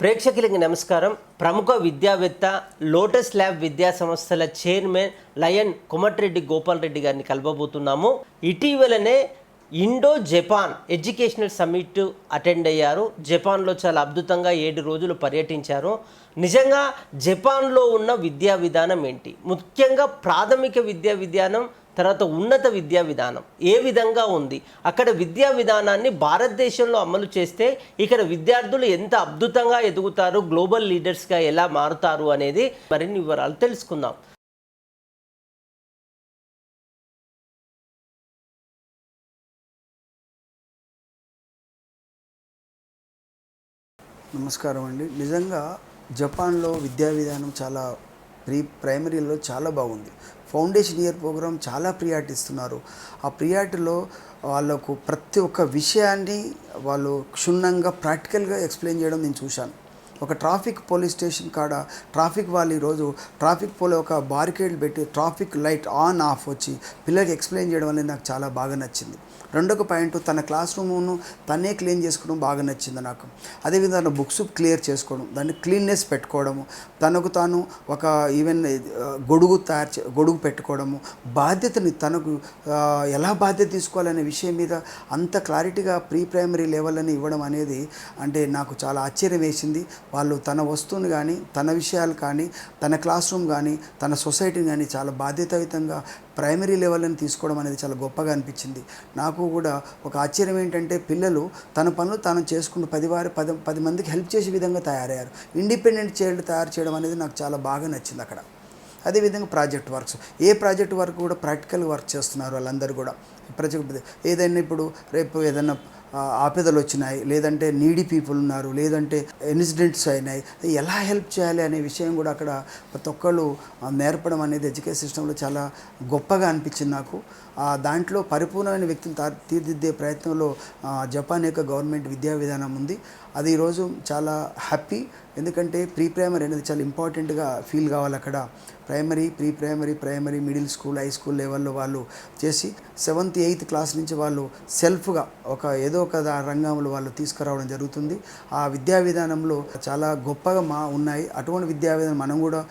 ప్రేక్షకులకి నమస్కారం. ప్రముఖ విద్యావేత్త లోటస్ ల్యాబ్ విద్యా సంస్థల చైర్మన్ లయన్ కొమటిరెడ్డి గోపాల్ రెడ్డి గారిని కలవబోతున్నాము. ఇటీవలనే Indo Japan educational summit attend అయ్యారు. జపాన్లో చాలా అద్భుతంగా ఏడు రోజులు పర్యటించారు. నిజంగా జపాన్లో ఉన్న విద్యా విధానం ఏంటి? ముఖ్యంగా ప్రాథమిక విద్యా విధానం తర్వాత ఉన్నత విద్యా విధానం ఏ విధంగా ఉంది? అక్కడ విద్యా విధానాన్ని భారతదేశంలో అమలు చేస్తే ఇక్కడ విద్యార్థులు ఎంత అద్భుతంగా ఎదుగుతారు? గ్లోబల్ లీడర్స్గా ఎలా మారుతారు అనేది మరిన్ని వివరాలు తెలుసుకుందాం. నమస్కారం అండి. నిజంగా జపాన్లో విద్యా విధానం చాలా ప్రీ ప్రైమరీలో చాలా బాగుంది. ఫౌండేషన్ ఇయర్ ప్రోగ్రామ్ చాలా ప్రియారిటీ ఇస్తున్నారు ఆ ప్రియారిటీలో వాళ్ళకు ప్రతి ఒక్క విషయాన్ని వాళ్ళు క్షుణ్ణంగా ప్రాక్టికల్గా ఎక్స్ప్లెయిన్ చేయడం నేను చూశాను. ఒక ట్రాఫిక్ పోలీస్ స్టేషన్ కాడ ట్రాఫిక్ వాళ్ళు ఈరోజు ట్రాఫిక్ పోలే ఒక బారికేడ్లు పెట్టి ట్రాఫిక్ లైట్ ఆన్ ఆఫ్ వచ్చి పిల్లలకి ఎక్స్ప్లెయిన్ చేయడం అనేది నాకు చాలా బాగా నచ్చింది. రెండొక పాయింట్ తన క్లాస్ రూమ్ను తనే క్లీన్ చేసుకోవడం బాగా నచ్చింది నాకు. అదేవిధంగా బుక్స్ క్లియర్ చేసుకోవడం దాన్ని క్లీన్నెస్ పెట్టుకోవడము తనకు తాను ఒక ఈవెన్ గొడుగు తయారు చే గొడుగు పెట్టుకోవడము బాధ్యతని తనకు ఎలా బాధ్యత తీసుకోవాలనే విషయం మీద అంత క్లారిటీగా ప్రీ ప్రైమరీ లెవెల్ అని ఇవ్వడం అనేది అంటే నాకు చాలా ఆశ్చర్యం వేసింది. వాళ్ళు తన వస్తువుని కానీ తన విషయాలు కానీ తన క్లాస్ రూమ్ కానీ తన సొసైటీని కానీ చాలా బాధ్యతాయుతంగా ప్రైమరీ లెవెల్ని తీసుకోవడం అనేది చాలా గొప్పగా అనిపించింది. నాకు కూడా ఒక ఆశ్చర్యం ఏంటంటే పిల్లలు తన పనులు తాను చేసుకుంటూ పది వారి పది పది మందికి హెల్ప్ చేసే విధంగా తయారయ్యారు. ఇండిపెండెంట్ చైల్డ్ తయారు చేయడం అనేది నాకు చాలా బాగా నచ్చింది అక్కడ. అదేవిధంగా ప్రాజెక్ట్ వర్క్స్. ఏ ప్రాజెక్ట్ వర్క్ కూడా ప్రాక్టికల్ వర్క్ చేస్తున్నారు వాళ్ళందరూ కూడా. ప్రజలు ఏదైనా ఇప్పుడు రేపు ఏదైనా ఆ, ఆపదలు వచ్చినాయి లేదంటే నీడీ పీపుల్ ఉన్నారు లేదంటే ఇన్సిడెంట్స్ అయినాయి ఎలా హెల్ప్ చేయాలి అనే విషయం కూడా అక్కడ ప్రతి ఒక్కళ్ళు నేర్పడం అనేది ఎడ్యుకేషన్ సిస్టంలో చాలా గొప్పగా అనిపించింది నాకు. దాంట్లో పరిపూర్ణమైన వ్యక్తిని తీర్దిద్దే ప్రయత్నంలో జపాన్ యొక్క గవర్నమెంట్ విద్యా విధానం ఉంది. అది ఈరోజు చాలా హ్యాపీ ఎందుకంటే ప్రీ ప్రైమరీ అనేది చాలా ఇంపార్టెంట్గా ఫీల్ కావాలి అక్కడ. Primary pre primary primary middle school high school లెవెల్లో వాళ్ళు చేసి సెవెంత్ ఎయిత్ క్లాస్ నుంచి వాళ్ళు సెల్ఫ్గా ఒక ఏదో ఒక రంగంలో వాళ్ళు తీసుకురావడం జరుగుతుంది. ఆ విద్యా విధానంలో చాలా గొప్పగా మా ఉన్నాయి. అటువంటి విద్యా విధానం మనం కూడా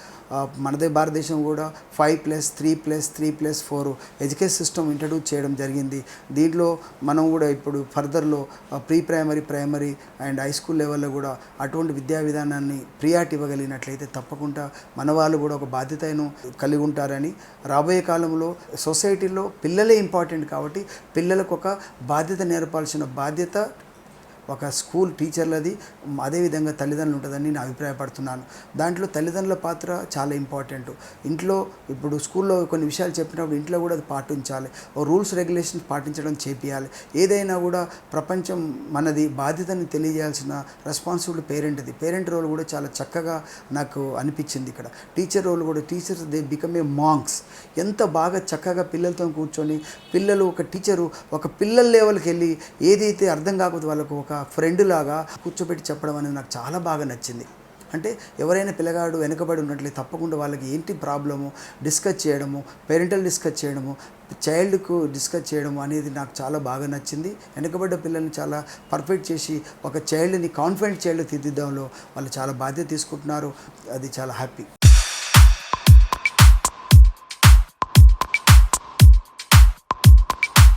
మనదే భారతదేశం కూడా five plus three plus three plus four education system introduce చేయడం జరిగింది. దీంట్లో మనం కూడా ఇప్పుడు ఫర్దర్లో pre primary primary and high school లెవెల్లో కూడా అటువంటి విద్యా విధానాన్ని ప్రియారిటీ ఇవ్వగలిగినట్లయితే తప్పకుండా మన వాళ్ళు కూడా ఒక బాధ్యతను కలిగి ఉంటారని రాబోయే కాలంలో సొసైటీలో పిల్లలే ఇంపార్టెంట్ కాబట్టి పిల్లలకు ఒక బాధ్యత నేర్పాల్సిన బాధ్యత ఒక స్కూల్ టీచర్లది అదేవిధంగా తల్లిదండ్రులు ఉంటుందని నేను అభిప్రాయపడుతున్నాను. దాంట్లో తల్లిదండ్రుల పాత్ర చాలా ఇంపార్టెంట్. ఇంట్లో ఇప్పుడు స్కూల్లో కొన్ని విషయాలు చెప్పినప్పుడు ఇంట్లో కూడా అది పాటించాలి. ఓ రూల్స్ రెగ్యులేషన్స్ పాటించడం చేపియాలి. ఏదైనా కూడా ప్రపంచం మనది బాధ్యతని తెలియజేయాల్సిన రెస్పాన్సిబిలిటీ పేరెంట్ది పేరెంట్ రోల్ కూడా చాలా చక్కగా నాకు అనిపించింది ఇక్కడ. టీచర్ రోల్ కూడా teachers they become a monks. ఎంత బాగా చక్కగా పిల్లలతో కూర్చొని పిల్లలు ఒక టీచరు ఒక పిల్లల లెవెల్కి వెళ్ళి ఏదైతే అర్థం కాకపోతే వాళ్ళకు ఒక ఫ్రెండ్ లాగా కూర్చోబెట్టి చెప్పడం అనేది నాకు చాలా బాగా నచ్చింది. అంటే ఎవరైనా పిల్లగాడు వెనుకబడి ఉన్నట్లయితే తప్పకుండా వాళ్ళకి ఏంటి ప్రాబ్లము డిస్కస్ చేయడము పేరెంటల్ డిస్కస్ చేయడము చైల్డ్కు డిస్కస్ చేయడము అనేది నాకు చాలా బాగా నచ్చింది. వెనుకబడ్డ పిల్లల్ని చాలా పర్ఫెక్ట్ చేసి ఒక చైల్డ్ని కాన్ఫిడెంట్ చైల్డ్ తీర్దిద్దంలో వాళ్ళు చాలా బాధ్యత తీసుకుంటున్నారు. అది చాలా హ్యాపీ